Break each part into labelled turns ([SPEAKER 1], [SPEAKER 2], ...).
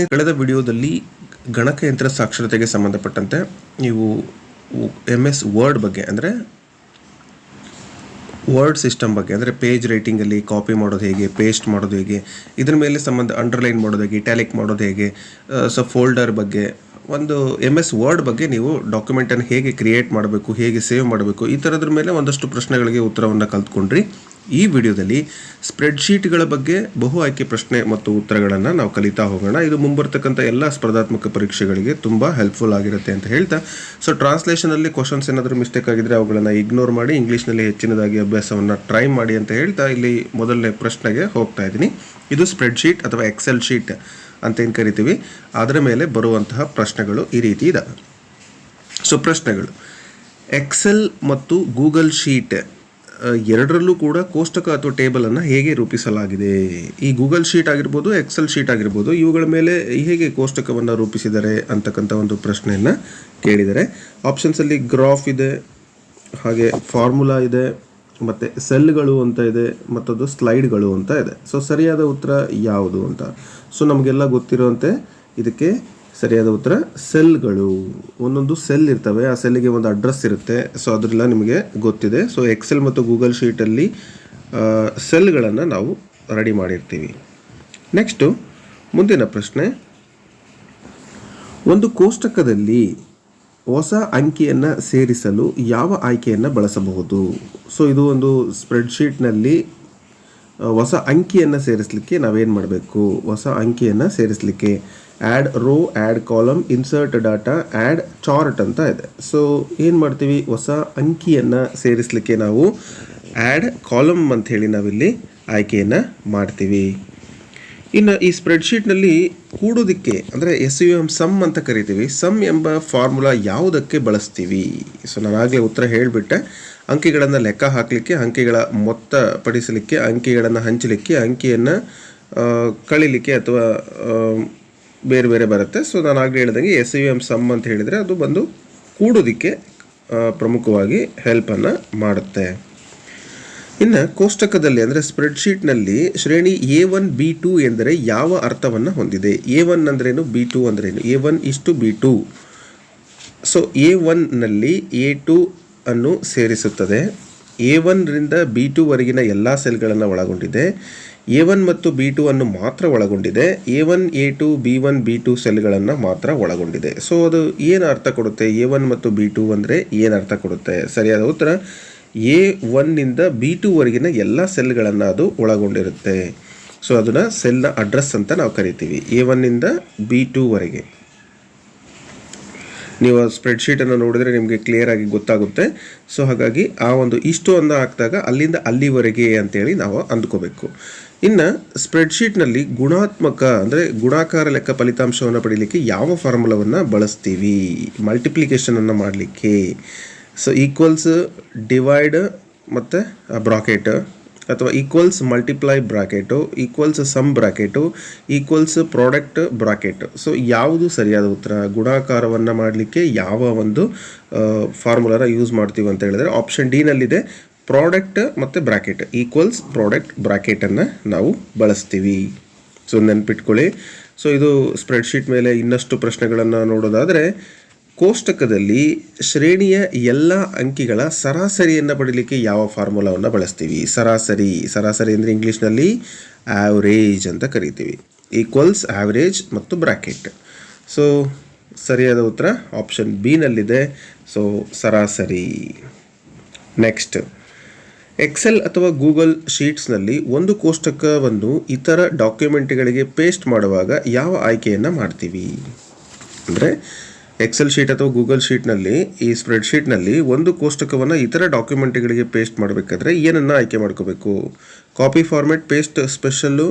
[SPEAKER 1] ಪ್ರಶ್ನೆ ಕಳೆದ ವಿಡಿಯೋದಲ್ಲಿ ಗಣಕಯಂತ್ರ ಸಾಕ್ಷರತೆಗೆ ಸಂಬಂಧಪಟ್ಟಂತೆ ನೀವು ಎಂ ಎಸ್ ವರ್ಡ್ ಬಗ್ಗೆ, ಅಂದರೆ ವರ್ಡ್ ಸಿಸ್ಟಮ್ ಬಗ್ಗೆ, ಅಂದರೆ ಪೇಜ್ ರೈಟಿಂಗಲ್ಲಿ ಕಾಪಿ ಮಾಡೋದು ಹೇಗೆ ಪೇಸ್ಟ್ ಮಾಡೋದು ಹೇಗೆ, ಇದ್ರ ಮೇಲೆ ಸಂಬಂಧ ಅಂಡರ್ಲೈನ್ ಮಾಡೋದು ಹೇಗೆ ಇಟ್ಯಾಲಿಕ್ ಮಾಡೋದು ಹೇಗೆ ಸೊ ಫೋಲ್ಡರ್ ಬಗ್ಗೆ, ಒಂದು ಎಂ ಎಸ್ ವರ್ಡ್ ಬಗ್ಗೆ ನೀವು ಡಾಕ್ಯುಮೆಂಟನ್ನು ಹೇಗೆ ಕ್ರಿಯೇಟ್ ಮಾಡಬೇಕು, ಹೇಗೆ ಸೇವ್ ಮಾಡಬೇಕು, ಈ ಥರದ್ರ ಮೇಲೆ ಒಂದಷ್ಟು ಪ್ರಶ್ನೆಗಳಿಗೆ ಉತ್ತರವನ್ನು ಕಲ್ತ್ಕೊಂಡ್ರಿ. ಈ ವಿಡಿಯೋದಲ್ಲಿ ಸ್ಪ್ರೆಡ್ಶೀಟ್ಗಳ ಬಗ್ಗೆ ಬಹು ಆಯ್ಕೆ ಪ್ರಶ್ನೆ ಮತ್ತು ಉತ್ತರಗಳನ್ನು ನಾವು ಕಲಿತಾ ಹೋಗೋಣ. ಇದು ಮುಂಬರ್ತಕ್ಕಂಥ ಎಲ್ಲ ಸ್ಪರ್ಧಾತ್ಮಕ ಪರೀಕ್ಷೆಗಳಿಗೆ ತುಂಬ ಹೆಲ್ಪ್ಫುಲ್ ಆಗಿರುತ್ತೆ ಅಂತ ಹೇಳ್ತಾ. ಸೊ ಟ್ರಾನ್ಸ್ಲೇಷನಲ್ಲಿ ಕ್ವಶನ್ಸ್ ಏನಾದರೂ ಮಿಸ್ಟೇಕ್ ಆಗಿದ್ರೆ ಅವುಗಳನ್ನು ಇಗ್ನೋರ್ ಮಾಡಿ, ಇಂಗ್ಲೀಷ್ನಲ್ಲಿ ಹೆಚ್ಚಿನದಾಗಿ ಅಭ್ಯಾಸವನ್ನು ಟ್ರೈ ಮಾಡಿ ಅಂತ ಹೇಳ್ತಾ ಇಲ್ಲಿ ಮೊದಲನೇ ಪ್ರಶ್ನೆಗೆ ಹೋಗ್ತಾ ಇದ್ದೀನಿ. ಇದು ಸ್ಪ್ರೆಡ್ಶೀಟ್ ಅಥವಾ ಎಕ್ಸೆಲ್ ಶೀಟ್ ಅಂತ ಏನು ಕರಿತೀವಿ? ಅದರ ಮೇಲೆ ಬರುವಂತಹ ಪ್ರಶ್ನೆಗಳು ಈ ರೀತಿ ಇದೆ ಸೊ ಪ್ರಶ್ನೆಗಳು. ಎಕ್ಸೆಲ್ ಮತ್ತು ಗೂಗಲ್ ಶೀಟ್ ಎರಡರಲ್ಲೂ ಕೂಡ ಕೋಷ್ಟಕ ಅಥವಾ ಟೇಬಲನ್ನು ಹೇಗೆ ರೂಪಿಸಲಾಗಿದೆ? ಈ ಗೂಗಲ್ ಶೀಟ್ ಆಗಿರ್ಬೋದು, ಎಕ್ಸೆಲ್ ಶೀಟ್ ಆಗಿರ್ಬೋದು, ಇವುಗಳ ಮೇಲೆ ಹೇಗೆ ಕೋಷ್ಟಕವನ್ನು ರೂಪಿಸಿದ್ದಾರೆ ಅಂತಕ್ಕಂಥ ಒಂದು ಪ್ರಶ್ನೆಯನ್ನು ಕೇಳಿದ್ದಾರೆ ಆಪ್ಷನ್ಸಲ್ಲಿ ಗ್ರಾಫ್ ಇದೆ, ಹಾಗೆ ಫಾರ್ಮುಲಾ ಇದೆ, ಮತ್ತು ಸೆಲ್ಗಳು ಅಂತ ಇದೆ, ಮತ್ತದು ಸ್ಲೈಡ್ಗಳು ಅಂತ ಇದೆ. ಸೊ ಸರಿಯಾದ ಉತ್ತರ ಯಾವುದು ಅಂತ. ಸೊ ನಮಗೆಲ್ಲ ಗೊತ್ತಿರುವಂತೆ ಇದಕ್ಕೆ ಸರಿಯಾದ ಉತ್ತರ, ಸೆಲ್ಗಳು. ಒಂದೊಂದು ಸೆಲ್ ಇರ್ತವೆ, ಆ ಸೆಲ್ಗೆ ಒಂದು ಅಡ್ರೆಸ್ ಇರುತ್ತೆ. ಸೊ ಅದರೆಲ್ಲ ನಿಮಗೆ ಗೊತ್ತಿದೆ. ಸೊ ಎಕ್ಸೆಲ್ ಮತ್ತು ಗೂಗಲ್ ಶೀಟಲ್ಲಿ ಸೆಲ್ಗಳನ್ನು ನಾವು ರೆಡಿ ಮಾಡಿರ್ತೀವಿ. ನೆಕ್ಸ್ಟು ಮುಂದಿನ ಪ್ರಶ್ನೆ. ಒಂದು ಕೋಷ್ಟಕದಲ್ಲಿ ಹೊಸ ಅಂಕಿಯನ್ನು ಸೇರಿಸಲು ಯಾವ ಆಯ್ಕೆಯನ್ನು ಬಳಸಬಹುದು? ಸೊ ಇದು ಒಂದು ಸ್ಪ್ರೆಡ್ಶೀಟ್ನಲ್ಲಿ ಹೊಸ ಅಂಕಿಯನ್ನು ಸೇರಿಸಲಿಕ್ಕೆ ನಾವೇನು ಮಾಡಬೇಕು? ಹೊಸ ಅಂಕಿಯನ್ನು ಸೇರಿಸಲಿಕ್ಕೆ. Add row add column insert data add chart ಅಂತ ಇದೆ. ಸೊ ಏನು ಮಾಡ್ತೀವಿ? ಹೊಸ ಅಂಕಿಯನ್ನು ಸೇರಿಸಲಿಕ್ಕೆ ನಾವು ಆ್ಯಡ್ ಕಾಲಮ್ ಅಂತ ಹೇಳಿ ನಾವಿಲ್ಲಿ ಆಯ್ಕೆಯನ್ನು ಮಾಡ್ತೀವಿ. ಇನ್ನು ಈ ಸ್ಪ್ರೆಡ್ಶೀಟ್ನಲ್ಲಿ ಕೂಡೋದಕ್ಕೆ, ಅಂದರೆ ಎಸ್ ಯು ಎಂ ಸಮ್ ಅಂತ ಕರಿತೀವಿ. ಸಮ್ ಎಂಬ ಫಾರ್ಮುಲಾ ಯಾವುದಕ್ಕೆ ಬಳಸ್ತೀವಿ? ಸೊ ನಾನು ಆಗಲೇ ಉತ್ತರ ಹೇಳಿಬಿಟ್ಟೆ. ಅಂಕಿಗಳನ್ನು ಲೆಕ್ಕ ಹಾಕಲಿಕ್ಕೆ, ಅಂಕಿಗಳ ಮೊತ್ತ ಪಡಿಸಲಿಕ್ಕೆ, ಅಂಕಿಗಳನ್ನು ಹಂಚಲಿಕ್ಕೆ, ಅಂಕಿಯನ್ನು ಕಳೀಲಿಕ್ಕೆ ಅಥವಾ ಬೇರೆ ಬೇರೆ ಬರುತ್ತೆ. ಸೊ ನಾನು ಆಗಲೇ ಹೇಳ್ದಂಗೆ ಎಸ್ ಯು ಎಂ ಸಮ್ ಅಂತ ಹೇಳಿದರೆ ಅದು ಬಂದು ಕೂಡೋದಕ್ಕೆ ಪ್ರಮುಖವಾಗಿ ಹೆಲ್ಪನ್ನು ಮಾಡುತ್ತೆ. ಇನ್ನು ಕೋಷ್ಟಕದಲ್ಲಿ ಅಂದರೆ ಸ್ಪ್ರೆಡ್ಶೀಟ್ನಲ್ಲಿ ಶ್ರೇಣಿ ಎ ಒನ್ ಬಿ ಟು ಎಂದರೆ ಯಾವ ಅರ್ಥವನ್ನು ಹೊಂದಿದೆ? ಎ ಒನ್ ಅಂದ್ರೇನು? ಬಿ ಟು ಅಂದ್ರೇನು? ಎ ಒನ್ ಇಷ್ಟು ಬಿ ಟು ಸೊ ಎ ಒನ್ನಲ್ಲಿ ಎ ಟು ಅನ್ನು ಸೇರಿಸುತ್ತದೆ. ಎ ಒನ್ರಿಂದ ಬಿ ಟುವರೆಗಿನ ಎಲ್ಲ ಸೆಲ್ಗಳನ್ನು ಒಳಗೊಂಡಿದೆ. ಎ ಒನ್ ಮತ್ತು ಬಿ ಟು ಅನ್ನು ಮಾತ್ರ ಒಳಗೊಂಡಿದೆ. A one, A two, B one, B two ಸೆಲ್ಗಳನ್ನು ಮಾತ್ರ ಒಳಗೊಂಡಿದೆ. ಸೊ ಅದು ಏನು ಅರ್ಥ ಕೊಡುತ್ತೆ? ಎ ಒನ್ ಮತ್ತು ಬಿ ಟು ಅಂದರೆ ಏನು ಅರ್ಥ ಕೊಡುತ್ತೆ? ಸರಿಯಾದ ಉತ್ತರ, ಎ ಒನ್ನಿಂದ ಬಿ ಟುವರೆಗಿನ ಎಲ್ಲ ಸೆಲ್ಗಳನ್ನು ಅದು ಒಳಗೊಂಡಿರುತ್ತೆ. ಸೊ ಅದನ್ನು ಸೆಲ್ನ ಅಡ್ರೆಸ್ ಅಂತ ನಾವು ಕರಿತೀವಿ. ಎ ಒನ್ನಿಂದ ಬಿ ಟುವರೆಗೆ ನೀವು ಸ್ಪ್ರೆಡ್ಶೀಟನ್ನು ನೋಡಿದರೆ ನಿಮಗೆ ಕ್ಲಿಯರ್ ಆಗಿ ಗೊತ್ತಾಗುತ್ತೆ. ಸೊ ಹಾಗಾಗಿ ಆ ಒಂದು ಇಷ್ಟು ಅನ್ನ ಹಾಕಿದಾಗ ಅಲ್ಲಿಂದ ಅಲ್ಲಿವರೆಗೆ ಅಂತೇಳಿ ನಾವು ಅಂದ್ಕೋಬೇಕು. ಇನ್ನು ಸ್ಪ್ರೆಡ್ಶೀಟ್ನಲ್ಲಿ ಗುಣಾತ್ಮಕ ಅಂದರೆ ಗುಣಾಕಾರ ಲೆಕ್ಕ ಫಲಿತಾಂಶವನ್ನು ಪಡೀಲಿಕ್ಕೆ ಯಾವ ಫಾರ್ಮುಲಾವನ್ನು ಬಳಸ್ತೀವಿ? ಮಲ್ಟಿಪ್ಲಿಕೇಶನನ್ನು ಮಾಡಲಿಕ್ಕೆ. ಸೊ ಈಕ್ವಲ್ಸ್ ಡಿವೈಡ್ ಮತ್ತು ಬ್ರಾಕೆಟ್ ಅಥವಾ equals multiply bracket equals sum bracket equals product bracket so ಯಾವುದು ಸರಿಯಾದ ಉತ್ತರ? ಗುಣಾಕಾರವನ್ನು ಮಾಡಲಿಕ್ಕೆ ಯಾವ ಒಂದು ಫಾರ್ಮುಲಾನ ಯೂಸ್ ಮಾಡ್ತೀವಿ ಅಂತ ಹೇಳಿದ್ರೆ ಆಪ್ಷನ್ ಡಿನಲ್ಲಿದೆ ಪ್ರಾಡಕ್ಟ್ ಮತ್ತು ಬ್ರಾಕೆಟ್ ಈಕ್ವಲ್ಸ್ ಪ್ರಾಡಕ್ಟ್ ಬ್ರಾಕೆಟನ್ನು ನಾವು ಬಳಸ್ತೀವಿ. ಸೊ ನೆನ್ಪಿಟ್ಕೊಳ್ಳಿ. ಸೊ ಇದು ಸ್ಪ್ರೆಡ್ಶೀಟ್ ಮೇಲೆ ಇನ್ನಷ್ಟು ಪ್ರಶ್ನೆಗಳನ್ನು ನೋಡೋದಾದರೆ, ಕೋಷ್ಟಕದಲ್ಲಿ ಶ್ರೇಣಿಯ ಎಲ್ಲ ಅಂಕಿಗಳ ಸರಾಸರಿಯನ್ನು ಪಡೀಲಿಕ್ಕೆ ಯಾವ ಫಾರ್ಮುಲಾವನ್ನು ಬಳಸ್ತೀವಿ? ಸರಾಸರಿ. ಸರಾಸರಿ ಅಂದರೆ ಇಂಗ್ಲೀಷ್ನಲ್ಲಿ ಆವ್ರೇಜ್ ಅಂತ ಕರಿತೀವಿ. ಈಕ್ವಲ್ಸ್ ಆವ್ರೇಜ್ ಮತ್ತು ಬ್ರಾಕೆಟ್ ಸೊ ಸರಿಯಾದ ಉತ್ತರ ಆಪ್ಷನ್ ಬಿನಲ್ಲಿದೆ ಸೊ ಸರಾಸರಿ. ನೆಕ್ಸ್ಟ್ ಎಕ್ಸೆಲ್ ಅಥವಾ ಗೂಗಲ್ ಶೀಟ್ಸ್ನಲ್ಲಿ ಒಂದು ಕೋಷ್ಟಕವನ್ನು ಇತರ ಡಾಕ್ಯುಮೆಂಟ್ಗಳಿಗೆ ಪೇಸ್ಟ್ ಮಾಡುವಾಗ ಯಾವ ಆಯ್ಕೆಯನ್ನು ಮಾಡ್ತೀವಿ? ಅಂದರೆ ಎಕ್ಸೆಲ್ ಶೀಟ್ ಅಥವಾ ಗೂಗಲ್ ಶೀಟ್ನಲ್ಲಿ ಈ ಸ್ಪ್ರೆಡ್ ಶೀಟ್ನಲ್ಲಿ ಒಂದು ಕೋಷ್ಟಕವನ್ನು ಇತರ ಡಾಕ್ಯುಮೆಂಟ್ಗಳಿಗೆ ಪೇಸ್ಟ್ ಮಾಡಬೇಕಾದ್ರೆ ಏನನ್ನು ಆಯ್ಕೆ ಮಾಡ್ಕೋಬೇಕು? Copy format paste special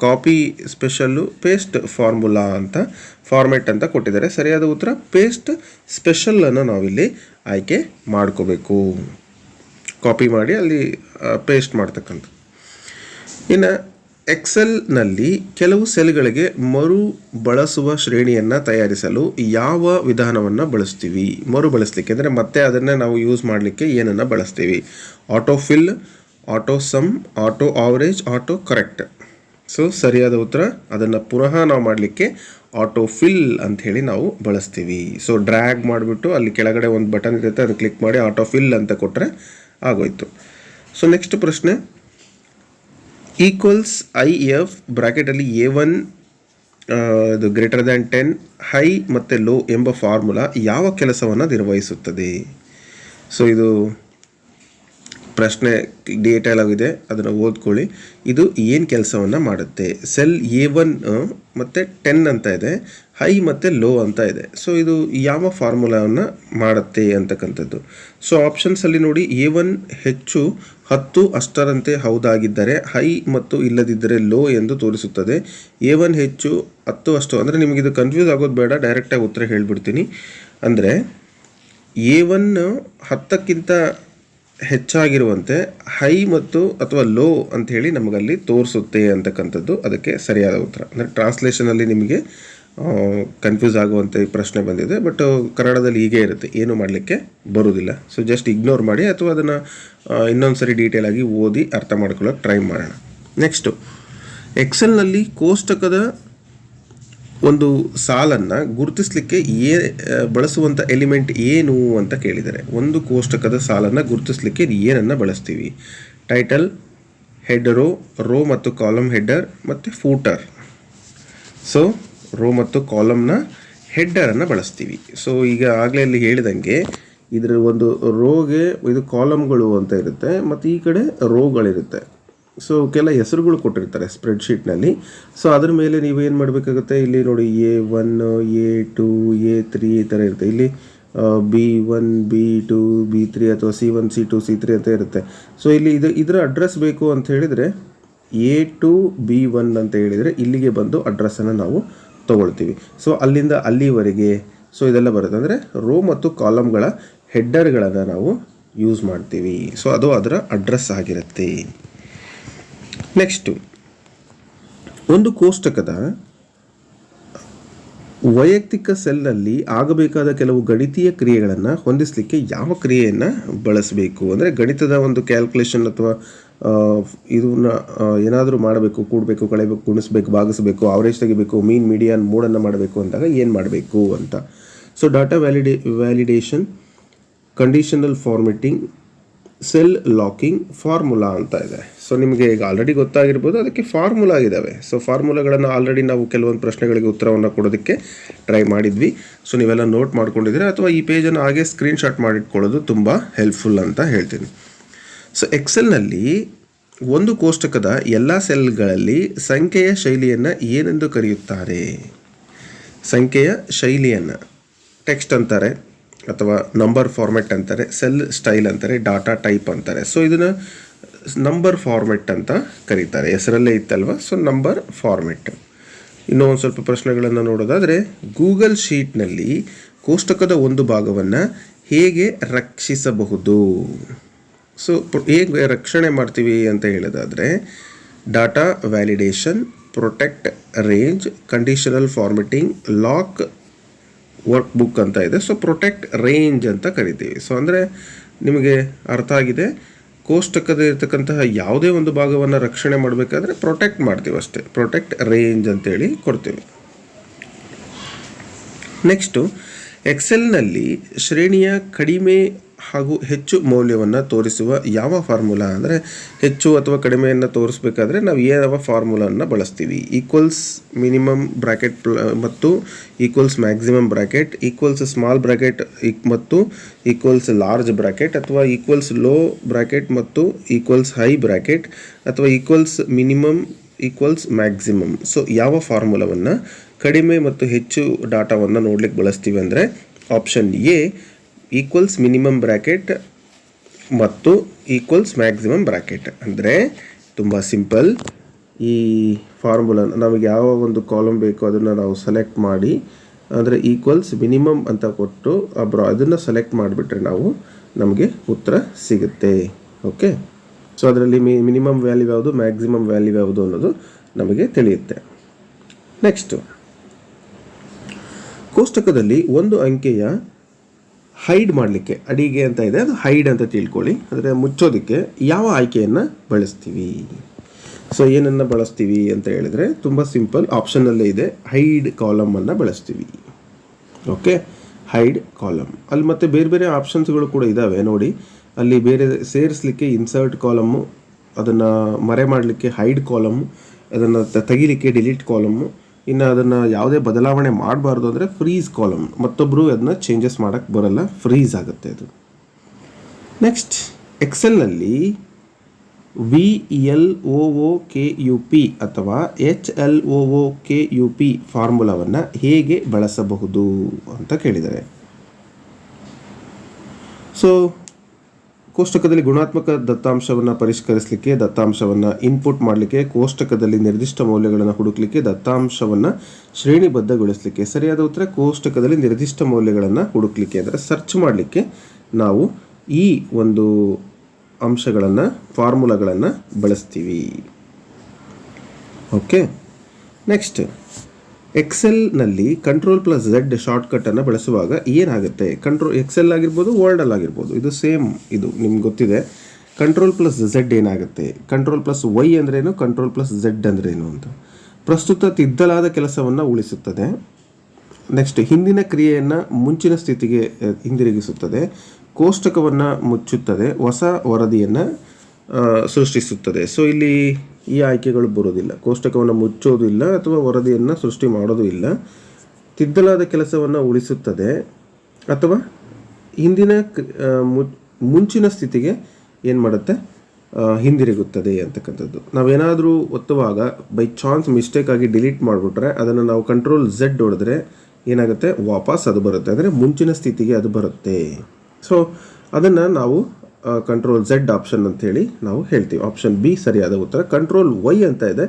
[SPEAKER 1] copy special paste formula ಅಂತ ಫಾರ್ಮೆಟ್ ಅಂತ ಕೊಟ್ಟಿದ್ದಾರೆ. ಸರಿಯಾದ ಉತ್ತರ ಪೇಸ್ಟ್ ಸ್ಪೆಷಲನ್ನು ನಾವಿಲ್ಲಿ ಆಯ್ಕೆ ಮಾಡ್ಕೋಬೇಕು. ಕಾಪಿ ಮಾಡಿ ಅಲ್ಲಿ ಪೇಸ್ಟ್ ಮಾಡ್ತಕ್ಕಂಥ ಇನ್ನು ಎಕ್ಸೆಲ್ನಲ್ಲಿ ಕೆಲವು ಸೆಲ್ಗಳಿಗೆ ಮರು ಬಳಸುವ ಶ್ರೇಣಿಯನ್ನು ತಯಾರಿಸಲು ಯಾವ ವಿಧಾನವನ್ನು ಬಳಸ್ತೀವಿ? ಮರು ಬಳಸಲಿಕ್ಕೆ ಅಂದರೆ ಮತ್ತೆ ಅದನ್ನು ನಾವು ಯೂಸ್ ಮಾಡಲಿಕ್ಕೆ ಏನನ್ನು ಬಳಸ್ತೀವಿ? Auto fill auto sum auto average auto correct so ಸರಿಯಾದ ಉತ್ತರ, ಅದನ್ನು ಪುನಃ ನಾವು ಮಾಡಲಿಕ್ಕೆ ಆಟೋ ಫಿಲ್ ಅಂತ ಹೇಳಿ ನಾವು ಬಳಸ್ತೀವಿ. ಸೊ ಡ್ರ್ಯಾಗ್ ಮಾಡಿಬಿಟ್ಟು ಅಲ್ಲಿ ಕೆಳಗಡೆ ಒಂದು ಬಟನ್ ಇರುತ್ತೆ, ಅದನ್ನು ಕ್ಲಿಕ್ ಮಾಡಿ ಆಟೋ ಫಿಲ್ ಅಂತ ಕೊಟ್ಟರೆ ಆಗೋಯ್ತು. ಸೊ ನೆಕ್ಸ್ಟ್ ಪ್ರಶ್ನೆ. ಈಕ್ವಲ್ಸ್ ಐ ಎಫ್ ಬ್ರಾಕೆಟಲ್ಲಿ ಎ ಒನ್ ಇದು ಗ್ರೇಟರ್ ದ್ಯಾನ್ ಟೆನ್ ಹೈ ಮತ್ತು ಲೋ ಎಂಬ ಫಾರ್ಮುಲಾ ಯಾವ ಕೆಲಸವನ್ನು ನಿರ್ವಹಿಸುತ್ತದೆ? ಸೊ ಇದು ಪ್ರಶ್ನೆ ಡೀಟೇಲ್ ಆಗಿದೆ. ಅದನ್ನು ಓದ್ಕೊಳ್ಳಿ. ಇದು ಏನು ಕೆಲಸವನ್ನು ಮಾಡುತ್ತೆ? ಸೆಲ್ ಎ ಒನ್ ಮತ್ತು ಟೆನ್ ಅಂತ ಇದೆ. ಹೈ ಮತ್ತು ಲೋ ಅಂತ ಇದೆ. ಸೊ ಇದು ಯಾವ ಫಾರ್ಮುಲಾವನ್ನು ಮಾಡುತ್ತೆ ಅಂತಕ್ಕಂಥದ್ದು. ಸೊ ಆಪ್ಷನ್ಸಲ್ಲಿ ನೋಡಿ ಎ ಒನ್ ಹೆಚ್ಚು ಹತ್ತು ಅಷ್ಟರಂತೆ ಹೌದಾಗಿದ್ದರೆ ಹೈ ಮತ್ತು ಇಲ್ಲದಿದ್ದರೆ ಲೋ ಎಂದು ತೋರಿಸುತ್ತದೆ. ಎ ಒನ್ ಹೆಚ್ಚು ಹತ್ತು ಅಷ್ಟು, ಅಂದರೆ ಇದು ಕನ್ಫ್ಯೂಸ್ ಆಗೋದು ಬೇಡ ಡೈರೆಕ್ಟಾಗಿ ಉತ್ತರ ಹೇಳಿಬಿಡ್ತೀನಿ. ಅಂದರೆ ಎ ಒನ್ ಹತ್ತಕ್ಕಿಂತ ಹೆಚ್ಚಾಗಿರುವಂತೆ ಹೈ ಮತ್ತು ಅಥವಾ ಲೋ ಅಂತ ಹೇಳಿ ನಮಗಲ್ಲಿ ತೋರಿಸುತ್ತೆ ಅಂತಕ್ಕಂಥದ್ದು, ಅದಕ್ಕೆ ಸರಿಯಾದ ಉತ್ತರ. ಅಂದರೆ ಟ್ರಾನ್ಸ್ಲೇಷನಲ್ಲಿ ನಿಮಗೆ ಕನ್ಫ್ಯೂಸ್ ಆಗುವಂಥ ಈ ಪ್ರಶ್ನೆ ಬಂದಿದೆ ಬಟ್ ಕನ್ನಡದಲ್ಲಿ ಹೀಗೆ ಇರುತ್ತೆ, ಏನು ಮಾಡಲಿಕ್ಕೆ ಬರೋದಿಲ್ಲ. ಸೊ ಜಸ್ಟ್ ಇಗ್ನೋರ್ ಮಾಡಿ ಅಥವಾ ಅದನ್ನು ಇನ್ನೊಂದು ಸರಿ ಡೀಟೇಲ್ ಆಗಿ ಓದಿ ಅರ್ಥ ಮಾಡ್ಕೊಳ್ಳೋಕೆ ಟ್ರೈ ಮಾಡೋಣ. ನೆಕ್ಸ್ಟು ಎಕ್ಸೆಲ್ನಲ್ಲಿ ಕೋಷ್ಟಕದ ಒಂದು ಸಾಲನ್ನು ಗುರುತಿಸಲಿಕ್ಕೆ ಏ ಬಳಸುವಂಥ ಎಲಿಮೆಂಟ್ ಏನು ಅಂತ ಕೇಳಿದ್ದಾರೆ. ಒಂದು ಕೋಷ್ಟಕದ ಸಾಲನ್ನು ಗುರುತಿಸಲಿಕ್ಕೆ ಏನನ್ನು ಬಳಸ್ತೀವಿ? ಟೈಟಲ್ ಹೆಡ್ರೋ ರೋ ಮತ್ತು ಕಾಲಮ್ ಹೆಡ್ಡರ್ ಮತ್ತು ಫೂಟರ್ ಸೊ ರೋ ಮತ್ತು ಕಾಲಮ್ನ ಹೆಡ್ಡರನ್ನು ಬಳಸ್ತೀವಿ. ಸೊ ಈಗ ಆಗಲೇ ಅಲ್ಲಿ ಹೇಳಿದಂಗೆ ಇದರ ಒಂದು ರೋಗೆ ಇದು ಕಾಲಮ್ಗಳು ಅಂತ ಇರುತ್ತೆ, ಮತ್ತು ಈ ಕಡೆ ರೋಗಳಿರುತ್ತೆ. ಸೊ ಕೆಲ ಹೆಸರುಗಳು ಕೊಟ್ಟಿರ್ತಾರೆ ಸ್ಪ್ರೆಡ್ಶೀಟ್ನಲ್ಲಿ. ಸೊ ಅದ್ರ ಮೇಲೆ ನೀವು ಏನು ಮಾಡಬೇಕಾಗುತ್ತೆ? ಇಲ್ಲಿ ನೋಡಿ A one, A two, A three ಈ ಥರ ಇರುತ್ತೆ. ಇಲ್ಲಿ B one, B two, B three ಅಥವಾ C one, C two, C three ಅಂತ ಇರುತ್ತೆ. ಸೊ ಇಲ್ಲಿ ಇದು ಇದರ ಅಡ್ರೆಸ್ ಬೇಕು ಅಂತ ಹೇಳಿದರೆ ಎ ಟು ಬಿ ಒನ್ ಅಂತ ಹೇಳಿದರೆ ಇಲ್ಲಿಗೆ ಬಂದು ಅಡ್ರೆಸ್ಸನ್ನು ನಾವು ತೊಗೊಳ್ತೀವಿ. ಸೊ ಅಲ್ಲಿಂದ ಅಲ್ಲಿವರೆಗೆ ಸೊ ಇದೆಲ್ಲ ಬರುತ್ತೆ. ಅಂದರೆ ರೋ ಮತ್ತು ಕಾಲಮ್ಗಳ ಹೆಡ್ಡರ್ಗಳನ್ನು ನಾವು ಯೂಸ್ ಮಾಡ್ತೀವಿ. ಸೊ ಅದು ಅದರ ಅಡ್ರೆಸ್ ಆಗಿರುತ್ತೆ. ನೆಕ್ಸ್ಟು ಒಂದು ಕೋಷ್ಟಕದ ವೈಯಕ್ತಿಕ ಸೆಲ್ನಲ್ಲಿ ಆಗಬೇಕಾದ ಕೆಲವು ಗಣಿತೀಯ ಕ್ರಿಯೆಗಳನ್ನು ಹೊಂದಿಸಲಿಕ್ಕೆ ಯಾವ ಕ್ರಿಯೆಯನ್ನು ಬಳಸಬೇಕು? ಅಂದರೆ ಗಣಿತದ ಒಂದು ಕ್ಯಾಲ್ಕುಲೇಷನ್ ಅಥವಾ ಇದನ್ನ ಏನಾದರೂ ಮಾಡಬೇಕು, ಕೂಡಬೇಕು, ಕಳೆಯಬೇಕು, ಗುಣಿಸ್ಬೇಕು, ಭಾಗಿಸಬೇಕು, ಅವರೇಜ್ ತೆಗಿಬೇಕು ಮೀನ್ ಮೀಡಿಯನ್ ಮೂಡನ್ನು ಮಾಡಬೇಕು ಅಂದಾಗ ಏನು ಮಾಡಬೇಕು ಅಂತ. So data ವ್ಯಾಲಿಡೇ validation conditional formatting cell locking formula ಅಂತ ಇದೆ. ಸೊ ನಿಮಗೆ ಈಗ ಆಲ್ರೆಡಿ ಗೊತ್ತಾಗಿರ್ಬೋದು, ಅದಕ್ಕೆ ಫಾರ್ಮುಲಾ ಇದ್ದಾವೆ ಸೊ ಫಾರ್ಮುಲಾಗಳನ್ನು ಆಲ್ರೆಡಿ ನಾವು ಕೆಲವೊಂದು ಪ್ರಶ್ನೆಗಳಿಗೆ ಉತ್ತರವನ್ನು ಕೊಡೋದಕ್ಕೆ ಟ್ರೈ ಮಾಡಿದ್ವಿ. ಸೊ ನೀವೆಲ್ಲ ನೋಟ್ ಮಾಡ್ಕೊಂಡಿದ್ದೀರಾ? ಅಥವಾ ಈ ಪೇಜನ್ನು ಹಾಗೆ ಸ್ಕ್ರೀನ್ಶಾಟ್ ಮಾಡಿಟ್ಕೊಳ್ಳೋದು ತುಂಬ ಹೆಲ್ಪ್ಫುಲ್ ಅಂತ ಹೇಳ್ತೀನಿ. ಸೊ ಎಕ್ಸೆಲ್ನಲ್ಲಿ ಒಂದು ಕೋಷ್ಟಕದ ಎಲ್ಲ ಸೆಲ್ಗಳಲ್ಲಿ ಸಂಖ್ಯೆಯ ಶೈಲಿಯನ್ನು ಏನೆಂದು ಕರೆಯುತ್ತಾರೆ? ಸಂಖ್ಯೆಯ ಶೈಲಿಯನ್ನು ಟೆಕ್ಸ್ಟ್ ಅಂತಾರೆ, ಅಥವಾ ನಂಬರ್ ಫಾರ್ಮೆಟ್ ಅಂತಾರೆ, ಸೆಲ್ ಸ್ಟೈಲ್ ಅಂತಾರೆ, ಡಾಟಾ ಟೈಪ್ ಅಂತಾರೆ. ಸೊ ಇದನ್ನು ನಂಬರ್ ಫಾರ್ಮೆಟ್ ಅಂತ ಕರೀತಾರೆ. ಹೆಸರಲ್ಲೇ ಇತ್ತಲ್ವ? So number format. ಇನ್ನೂ ಒಂದು ಸ್ವಲ್ಪ ಪ್ರಶ್ನೆಗಳನ್ನು ನೋಡೋದಾದರೆ, ಗೂಗಲ್ ಶೀಟ್ನಲ್ಲಿ ಕೋಷ್ಟಕದ ಒಂದು ಭಾಗವನ್ನು ಹೇಗೆ ರಕ್ಷಿಸಬಹುದು? ಸೊ ಹೇಗೆ ರಕ್ಷಣೆ ಮಾಡ್ತೀವಿ ಅಂತ ಹೇಳೋದಾದರೆ data validation protect range conditional formatting lock workbook ಅಂತ ಇದೆ. ಸೊ ಪ್ರೊಟೆಕ್ಟ್ ರೇಂಜ್ ಅಂತ ಕರಿತೀವಿ. ಸೊ ಅಂದರೆ ನಿಮಗೆ ಅರ್ಥ ಆಗಿದೆ ಕೋಷ್ಟಕದ ಇರತಕ್ಕಂತಹ ಯಾವುದೇ ಒಂದು ಭಾಗವನ್ನು ರಕ್ಷಣೆ ಮಾಡಬೇಕಾದ್ರೆ ಪ್ರೊಟೆಕ್ಟ್ ಮಾಡ್ತೀವಿ ಅಷ್ಟೇ. ಪ್ರೊಟೆಕ್ಟ್ ರೇಂಜ್ ಅಂತೇಳಿ ಕೊಡ್ತೀವಿ. ನೆಕ್ಸ್ಟು ಎಕ್ಸೆಲ್ನಲ್ಲಿ ಶ್ರೇಣಿಯ ಕಡಿಮೆ ಹಾಗೂ ಹೆಚ್ಚು ಮೌಲ್ಯವನ್ನು ತೋರಿಸುವ ಯಾವ ಫಾರ್ಮುಲಾ ಅಂದರೆ ಹೆಚ್ಚು ಅಥವಾ ಕಡಿಮೆಯನ್ನು ತೋರಿಸ್ಬೇಕಾದ್ರೆ ನಾವು ಯಾವ ಫಾರ್ಮುಲಾನ ಬಳಸ್ತೀವಿ. ಈಕ್ವಲ್ಸ್ ಮಿನಿಮಮ್ ಬ್ರ್ಯಾಕೆಟ್ ಮತ್ತು equals maximum bracket equals small bracket ಮತ್ತು ಈಕ್ವಲ್ಸ್ ಲಾರ್ಜ್ ಬ್ರ್ಯಾಕೆಟ್ ಅಥವಾ ಈಕ್ವಲ್ಸ್ ಲೋ ಬ್ರ್ಯಾಕೆಟ್ ಮತ್ತು ಈಕ್ವಲ್ಸ್ ಹೈ ಬ್ರ್ಯಾಕೆಟ್ ಅಥವಾ equals minimum equals maximum. So ಯಾವ ಫಾರ್ಮುಲಾವನ್ನು ಕಡಿಮೆ ಮತ್ತು ಹೆಚ್ಚು ಡಾಟಾವನ್ನು ನೋಡ್ಲಿಕ್ಕೆ ಬಳಸ್ತೀವಿ ಅಂದರೆ option A equals minimum bracket ಮತ್ತು ಈಕ್ವಲ್ಸ್ ಮ್ಯಾಕ್ಸಿಮಮ್ ಬ್ರ್ಯಾಕೆಟ್ ಅಂದರೆ ತುಂಬ ಸಿಂಪಲ್ ಈ ಫಾರ್ಮುಲಾ ನಮಗೆ ಯಾವ ಒಂದು ಕಾಲಮ್ ಬೇಕೋ ಅದನ್ನು ನಾವು ಸೆಲೆಕ್ಟ್ ಮಾಡಿ, ಅಂದರೆ ಈಕ್ವಲ್ಸ್ ಮಿನಿಮಮ್ ಅಂತ ಕೊಟ್ಟು ಅಬ್ರ ಅದನ್ನು ಸೆಲೆಕ್ಟ್ ಮಾಡಿಬಿಟ್ರೆ ನಾವು ನಮಗೆ ಉತ್ತರ ಸಿಗುತ್ತೆ. ಓಕೆ ಸೊ ಅದರಲ್ಲಿ ಮಿ ಮಿನಿಮಮ್ ವ್ಯಾಲ್ಯೂ ಯಾವುದು ಮ್ಯಾಕ್ಸಿಮಮ್ ವ್ಯಾಲ್ಯೂ ಯಾವುದು ಅನ್ನೋದು ನಮಗೆ ತಿಳಿಯುತ್ತೆ. ನೆಕ್ಸ್ಟು ಕೋಷ್ಟಕದಲ್ಲಿ ಒಂದು ಅಂಕೆಯ ಹೈಡ್ ಮಾಡಲಿಕ್ಕೆ, ಅಡಿಗೆ ಅಂತ ಇದೆ, ಅದು ಹೈಡ್ ಅಂತ ತಿಳ್ಕೊಳ್ಳಿ. ಅಂದರೆ ಮುಚ್ಚೋದಕ್ಕೆ ಯಾವ ಆಯ್ಕೆಯನ್ನು ಬಳಸ್ತೀವಿ? ಸೊ ಏನನ್ನು ಬಳಸ್ತೀವಿ ಅಂತ ಹೇಳಿದ್ರೆ ತುಂಬ ಸಿಂಪಲ್ ಆಪ್ಷನಲ್ಲೇ ಇದೆ, ಹೈಡ್ ಕಾಲಮನ್ನು ಬಳಸ್ತೀವಿ. Okay hide column. ಅಲ್ಲಿ ಮತ್ತೆ ಬೇರೆ ಬೇರೆ ಆಪ್ಷನ್ಸ್ಗಳು ಕೂಡ ಇದ್ದಾವೆ ನೋಡಿ. ಅಲ್ಲಿ ಬೇರೆ ಸೇರಿಸಲಿಕ್ಕೆ ಇನ್ಸರ್ಟ್ ಕಾಲಮ್ಮು ಅದನ್ನು ಮರೆ ಮಾಡಲಿಕ್ಕೆ ಹೈಡ್ ಕಾಲಮ್ಮು ಅದನ್ನು ತೆಗಿಲಿಕ್ಕೆ ಡಿಲೀಟ್ ಕಾಲಮ್ಮು ಇನ್ನು ಅದನ್ನು ಯಾವುದೇ ಬದಲಾವಣೆ ಮಾಡಬಾರ್ದು ಅಂದರೆ ಫ್ರೀಸ್ ಕಾಲಮ್ ಮತ್ತೊಬ್ಬರು ಅದನ್ನ ಚೇಂಜಸ್ ಮಾಡೋಕ್ಕೆ ಬರಲ್ಲ ಫ್ರೀಸ್ ಆಗುತ್ತೆ ಅದು. Next ಎಕ್ಸೆಲ್ನಲ್ಲಿ V L O O K U P ಅಥವಾ H L O O K U P ಫಾರ್ಮುಲಾವನ್ನು ಹೇಗೆ ಬಳಸಬಹುದು ಅಂತ ಕೇಳಿದ್ದಾರೆ. ಸೊ ಕೋಷ್ಟಕದಲ್ಲಿ ಗುಣಾತ್ಮಕ ದತ್ತಾಂಶವನ್ನು ಪರಿಷ್ಕರಿಸಲಿಕ್ಕೆ, ದತ್ತಾಂಶವನ್ನು ಇನ್ಪುಟ್ ಮಾಡಲಿಕ್ಕೆ, ಕೋಷ್ಟಕದಲ್ಲಿ ನಿರ್ದಿಷ್ಟ ಮೌಲ್ಯಗಳನ್ನು ಹುಡುಕಲಿಕ್ಕೆ, ದತ್ತಾಂಶವನ್ನು ಶ್ರೇಣಿಬದ್ಧಗೊಳಿಸಲಿಕ್ಕೆ, ಸರಿಯಾದ ಉತ್ತರ ಕೋಷ್ಟಕದಲ್ಲಿ ನಿರ್ದಿಷ್ಟ ಮೌಲ್ಯಗಳನ್ನು ಹುಡುಕಲಿಕ್ಕೆ ಅಂದರೆ ಸರ್ಚ್ ಮಾಡಲಿಕ್ಕೆ ನಾವು ಈ ಒಂದು ಅಂಶಗಳನ್ನು ಫಾರ್ಮುಲಾಗಳನ್ನು ಬಳಸ್ತೀವಿ. ಓಕೆ ನೆಕ್ಸ್ಟ್ ಎಕ್ಸೆಲ್ನಲ್ಲಿ ಕಂಟ್ರೋಲ್ ಪ್ಲಸ್ ಝೆಡ್ ಶಾರ್ಟ್ಕಟ್ಟನ್ನು ಬಳಸುವಾಗ ಏನಾಗುತ್ತೆ? ಕಂಟ್ರೋಲ್ ಎಕ್ಸೆಲ್ ಆಗಿರ್ಬೋದು ವರ್ಡಲ್ಲಿ ಆಗಿರ್ಬೋದು. ಇದು ಸೇಮ್ ಇದು, ನಿಮ್ಗೆ ಗೊತ್ತಿದೆ. ಕಂಟ್ರೋಲ್ ಪ್ಲಸ್ ಝೆಡ್ ಏನಾಗುತ್ತೆ? ಕಂಟ್ರೋಲ್ ಪ್ಲಸ್ ವೈ ಅಂದ್ರೇನು? ಕಂಟ್ರೋಲ್ ಪ್ಲಸ್ ಝೆಡ್ ಅಂದ್ರೇನು ಅಂತ. ಪ್ರಸ್ತುತ ತಿದ್ದಲಾದ ಕೆಲಸವನ್ನು ಉಳಿಸುತ್ತದೆ. ನೆಕ್ಸ್ಟ್ ಹಿಂದಿನ ಕ್ರಿಯೆಯನ್ನು ಮುಂಚಿನ ಸ್ಥಿತಿಗೆ, ಹಿಂದಿರುಗಿಸುತ್ತದೆ. ಕೋಷ್ಟಕವನ್ನು ಮುಚ್ಚುತ್ತದೆ. ಹೊಸ ವರದಿಯನ್ನು ಸೃಷ್ಟಿಸುತ್ತದೆ. ಸೊ ಇಲ್ಲಿ ಈ ಆಯ್ಕೆಗಳು ಬರೋದಿಲ್ಲ ಕೋಷ್ಟಕವನ್ನು ಮುಚ್ಚೋದು ಇಲ್ಲ ಅಥವಾ ವರದಿಯನ್ನು ಸೃಷ್ಟಿ ಮಾಡೋದು ಇಲ್ಲ. ತಿದ್ದಲಾದ ಕೆಲಸವನ್ನು ಉಳಿಸುತ್ತದೆ ಅಥವಾ ಹಿಂದಿನ ಮುಂಚಿನ ಸ್ಥಿತಿಗೆ ಏನು ಮಾಡುತ್ತೆ? ಹಿಂದಿರುಗುತ್ತದೆ ಅಂತಕ್ಕಂಥದ್ದು. ನಾವೇನಾದರೂ ಒತ್ತುವಾಗ ಬೈ ಚಾನ್ಸ್ ಮಿಸ್ಟೇಕ್ ಆಗಿ ಡಿಲೀಟ್ ಮಾಡಿಬಿಟ್ರೆ ಅದನ್ನು ನಾವು ಕಂಟ್ರೋಲ್ ಝೆಡ್ ಹೊಡೆದ್ರೆ ಏನಾಗುತ್ತೆ? ವಾಪಸ್ ಅದು ಬರುತ್ತೆ. ಅಂದರೆ ಮುಂಚಿನ ಸ್ಥಿತಿಗೆ ಅದು ಬರುತ್ತೆ. ಸೊ ಅದನ್ನು ನಾವು ಕಂಟ್ರೋಲ್ ಝೆಡ್ ಆಪ್ಷನ್ ಅಂತ ಹೇಳಿ ನಾವು ಹೇಳ್ತೀವಿ. ಆಪ್ಷನ್ ಬಿ ಸರಿಯಾದ ಉತ್ತರ. ಕಂಟ್ರೋಲ್ ವೈ ಅಂತ ಇದೆ.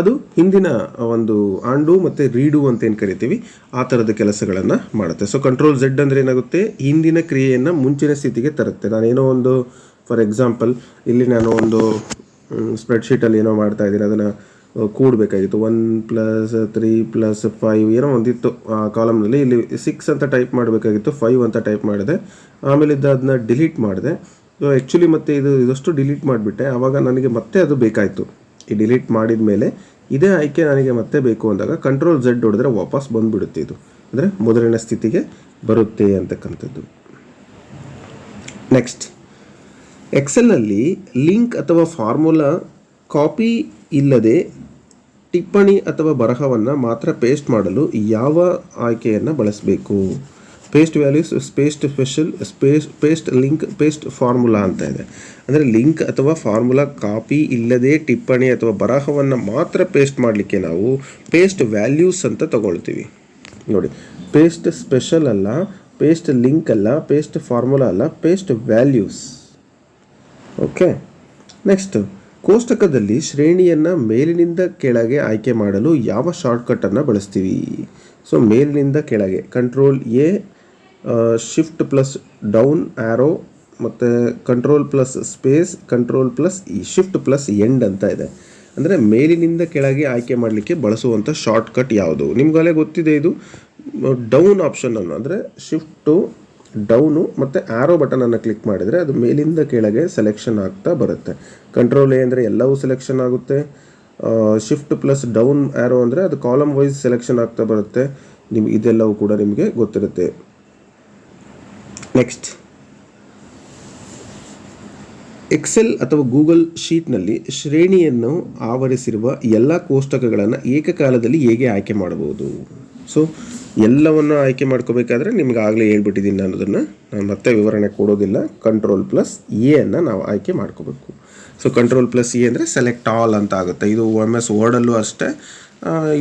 [SPEAKER 1] ಅದು ಹಿಂದಿನ ಒಂದು ಆಂಡು ಮತ್ತು ರೀಡು ಅಂತ ಏನು ಕರಿತೀವಿ? ಆ ಥರದ ಕೆಲಸಗಳನ್ನು ಮಾಡುತ್ತೆ. ಸೊ ಕಂಟ್ರೋಲ್ ಝೆಡ್ ಅಂದರೆ ಏನಾಗುತ್ತೆ? ಹಿಂದಿನ ಕ್ರಿಯೆಯನ್ನು ಮುಂಚಿನ ಸ್ಥಿತಿಗೆ ತರುತ್ತೆ. ನಾನೇನೋ ಒಂದು ಫಾರ್ ಎಕ್ಸಾಂಪಲ್ ಇಲ್ಲಿ ನಾನು ಒಂದು ಸ್ಪ್ರೆಡ್ಶೀಟಲ್ಲಿ ಏನೋ ಮಾಡ್ತಾ ಇದ್ದೀನಿ. ಅದನ್ನು ಕೂಡಬೇಕಾಗಿತ್ತು. One plus three plus five ಏನೋ ಒಂದಿತ್ತು, ಆ ಕಾಲಮ್ನಲ್ಲಿ ಇಲ್ಲಿ ಸಿಕ್ಸ್ ಅಂತ ಟೈಪ್ ಮಾಡಬೇಕಾಗಿತ್ತು ಫೈವ್ ಅಂತ ಟೈಪ್ ಮಾಡಿದೆ. ಆಮೇಲೆ ಅದನ್ನ ಡಿಲೀಟ್ ಮಾಡಿದೆ. ಆ್ಯಕ್ಚುಲಿ ಮತ್ತೆ ಇದು ಇದಷ್ಟು ಡಿಲೀಟ್ ಮಾಡಿಬಿಟ್ಟೆ. ಆವಾಗ ನನಗೆ ಮತ್ತೆ ಅದು ಬೇಕಾಯಿತು. ಈ ಡಿಲೀಟ್ ಮಾಡಿದ ಮೇಲೆ ಇದೇ ಆಯ್ಕೆ ನನಗೆ ಮತ್ತೆ ಬೇಕು ಅಂದಾಗ ಕಂಟ್ರೋಲ್ ಝೆಡ್ ಹೊಡೆದ್ರೆ ವಾಪಸ್ ಬಂದುಬಿಡುತ್ತೆ ಇದು. ಅಂದರೆ ಮೊದಲಿನ ಸ್ಥಿತಿಗೆ ಬರುತ್ತೆ ಅಂತಕ್ಕಂಥದ್ದು. ನೆಕ್ಸ್ಟ್ ಎಕ್ಸೆಲ್ನಲ್ಲಿ ಲಿಂಕ್ ಅಥವಾ ಫಾರ್ಮುಲಾ ಕಾಪಿ ಇಲ್ಲದೆ ಟಿಪ್ಪಣಿ ಅಥವಾ ಬರಹವನ್ನು ಮಾತ್ರ ಪೇಸ್ಟ್ ಮಾಡಲು ಯಾವ ಆಯ್ಕೆಯನ್ನು ಬಳಸಬೇಕು? Paste values paste special space paste link paste formula ಅಂತ ಇದೆ. ಅಂದರೆ ಲಿಂಕ್ ಅಥವಾ ಫಾರ್ಮುಲಾ ಕಾಪಿ ಇಲ್ಲದೆ ಟಿಪ್ಪಣಿ ಅಥವಾ ಬರಹವನ್ನು ಮಾತ್ರ ಪೇಸ್ಟ್ ಮಾಡಲಿಕ್ಕೆ ನಾವು ಪೇಸ್ಟ್ ವ್ಯಾಲ್ಯೂಸ್ ಅಂತ ತಗೊಳ್ತೀವಿ. ನೋಡಿ ಪೇಸ್ಟ್ ಸ್ಪೆಷಲ್ ಅಲ್ಲ ಪೇಸ್ಟ್ ಲಿಂಕ್ ಅಲ್ಲ ಪೇಸ್ಟ್ ಫಾರ್ಮುಲಾ ಅಲ್ಲ ಪೇಸ್ಟ್ ವ್ಯಾಲ್ಯೂಸ್ ಓಕೆ ನೆಕ್ಸ್ಟ್ ಕೋಷ್ಟಕದಲ್ಲಿ ಶ್ರೇಣಿಯನ್ನು ಮೇಲಿನಿಂದ ಕೆಳಗೆ ಆಯ್ಕೆ ಮಾಡಲು ಯಾವ ಶಾರ್ಟ್ಕಟನ್ನು ಬಳಸ್ತೀವಿ? ಸೊ ಮೇಲಿನಿಂದ ಕೆಳಗೆ control A shift plus down arrow ಮತ್ತು control plus space control plus shift plus end ಅಂತ ಇದೆ. ಅಂದರೆ ಮೇಲಿನಿಂದ ಕೆಳಗೆ ಆಯ್ಕೆ ಮಾಡಲಿಕ್ಕೆ ಬಳಸುವಂಥ ಶಾರ್ಟ್ಕಟ್ ಯಾವುದು? ನಿಮ್ಗಲೇ ಗೊತ್ತಿದೆ ಇದು. ಡೌನ್ ಆಪ್ಷನನ್ನು ಅಂದರೆ ಶಿಫ್ಟು ಡೌನು ಮತ್ತು ಆರೋ ಬಟನನ್ನು ಕ್ಲಿಕ್ ಮಾಡಿದರೆ ಅದು ಮೇಲಿಂದ ಕೆಳಗೆ ಸೆಲೆಕ್ಷನ್ ಆಗ್ತಾ ಬರುತ್ತೆ. ಕಂಟ್ರೋಲ್ ಎ ಅಂದರೆ ಎಲ್ಲವೂ ಸೆಲೆಕ್ಷನ್ ಆಗುತ್ತೆ. ಶಿಫ್ಟ್ ಪ್ಲಸ್ ಡೌನ್ ಆ್ಯರೋ ಅಂದರೆ ಅದು ಕಾಲಮ್ ವೈಸ್ ಸೆಲೆಕ್ಷನ್ ಆಗ್ತಾ ಬರುತ್ತೆ. ನಿಮ್ಗೆ ಇದೆಲ್ಲವೂ ಕೂಡ ನಿಮಗೆ ಗೊತ್ತಿರುತ್ತೆ. ನೆಕ್ಸ್ಟ್ ಎಕ್ಸೆಲ್ ಅಥವಾ ಗೂಗಲ್ ಶೀಟ್ನಲ್ಲಿ ಶ್ರೇಣಿಯನ್ನು ಆವರಿಸಿರುವ ಎಲ್ಲ ಕೋಷ್ಟಕಗಳನ್ನು ಏಕಕಾಲದಲ್ಲಿ ಹೇಗೆ ಆಯ್ಕೆ ಮಾಡಬಹುದು? ಸೊ ಎಲ್ಲವನ್ನು ಆಯ್ಕೆ ಮಾಡ್ಕೋಬೇಕಾದ್ರೆ ನಿಮ್ಗೆ ಆಗಲೇ ಹೇಳ್ಬಿಟ್ಟಿದ್ದೀನಿ ನಾನು ಅದನ್ನು ನಾನು ಮತ್ತೆ ವಿವರಣೆ ಕೊಡೋದಿಲ್ಲ. ಕಂಟ್ರೋಲ್ ಪ್ಲಸ್ ಎ ಅನ್ನು ನಾವು ಆಯ್ಕೆ ಮಾಡ್ಕೋಬೇಕು. ಸೊ ಕಂಟ್ರೋಲ್ ಪ್ಲಸ್ ಎ ಅಂದರೆ ಸೆಲೆಕ್ಟ್ ಆಲ್ ಅಂತ ಆಗುತ್ತೆ. ಇದು ಎಂ ಎಸ್ ವರ್ಡಲ್ಲೂ ಅಷ್ಟೇ.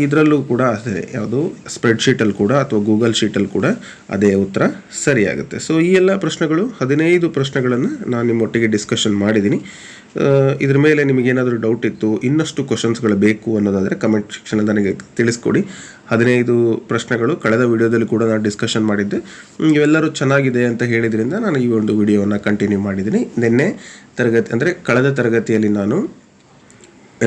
[SPEAKER 1] ಇದರಲ್ಲೂ ಕೂಡ ಅದೇ, ಯಾವುದು ಸ್ಪ್ರೆಡ್ಶೀಟಲ್ಲಿ ಕೂಡ ಅಥವಾ ಗೂಗಲ್ ಶೀಟಲ್ಲಿ ಕೂಡ ಅದೇ ಉತ್ತರ ಸರಿಯಾಗುತ್ತೆ. ಸೊ ಈ ಎಲ್ಲ ಪ್ರಶ್ನೆಗಳು, ಹದಿನೈದು ಪ್ರಶ್ನೆಗಳನ್ನು ನಾನು ನಿಮ್ಮೊಟ್ಟಿಗೆ ಡಿಸ್ಕಷನ್ ಮಾಡಿದ್ದೀನಿ ಇದ್ರ ಮೇಲೆ ನಿಮಗೇನಾದರೂ ಡೌಟ್ ಇತ್ತು, ಇನ್ನಷ್ಟು ಕ್ವಶನ್ಸ್ಗಳು ಬೇಕು ಅನ್ನೋದಾದರೆ ಕಮೆಂಟ್ ಸೆಕ್ಷನಲ್ಲಿ ನನಗೆ ತಿಳಿಸ್ಕೊಡಿ. ಹದಿನೈದು ಪ್ರಶ್ನೆಗಳು, ಕಳೆದ ವಿಡಿಯೋದಲ್ಲಿ ಕೂಡ ನಾನು ಡಿಸ್ಕಷನ್ ಮಾಡಿದ್ದೆ. ಇವೆಲ್ಲರೂ ಚೆನ್ನಾಗಿದೆ ಅಂತ ಹೇಳಿದ್ರಿಂದ ನಾನು ಈ ಒಂದು ವಿಡಿಯೋವನ್ನು ಕಂಟಿನ್ಯೂ ಮಾಡಿದ್ದೀನಿ ನಿನ್ನೆ ತರಗತಿ, ಅಂದರೆ ಕಳೆದ ತರಗತಿಯಲ್ಲಿ ನಾನು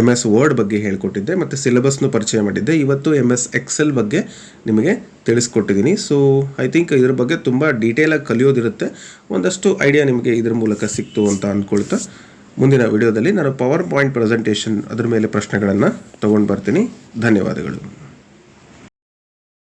[SPEAKER 1] ಎಂ ಎಸ್ ವರ್ಡ್ ಬಗ್ಗೆ ಹೇಳ್ಕೊಟ್ಟಿದ್ದೆ, ಮತ್ತು ಸಿಲೆಬಸ್ನು ಪರಿಚಯ ಮಾಡಿದ್ದೆ. ಇವತ್ತು ಎಂ ಎಸ್ ಎಕ್ಸೆಲ್ ಬಗ್ಗೆ ನಿಮಗೆ ತಿಳಿಸ್ಕೊಟ್ಟಿದ್ದೀನಿ. ಸೊ ಐ ಥಿಂಕ್ ಇದ್ರ ಬಗ್ಗೆ ತುಂಬ ಡೀಟೇಲಾಗಿ ಕಲಿಯೋದಿರುತ್ತೆ. ಒಂದಷ್ಟು ಐಡಿಯಾ ನಿಮಗೆ ಇದ್ರ ಮೂಲಕ ಸಿಕ್ತು ಅಂತ ಅಂದ್ಕೊಳ್ತಾ ಮುಂದಿನ ವಿಡಿಯೋದಲ್ಲಿ ನಾನು ಪವರ್ ಪಾಯಿಂಟ್ ಪ್ರೆಸೆಂಟೇಷನ್ ಅದರ ಮೇಲೆ ಪ್ರಶ್ನೆಗಳನ್ನು ತೊಗೊಂಡು ಬರ್ತೀನಿ. ಧನ್ಯವಾದಗಳು.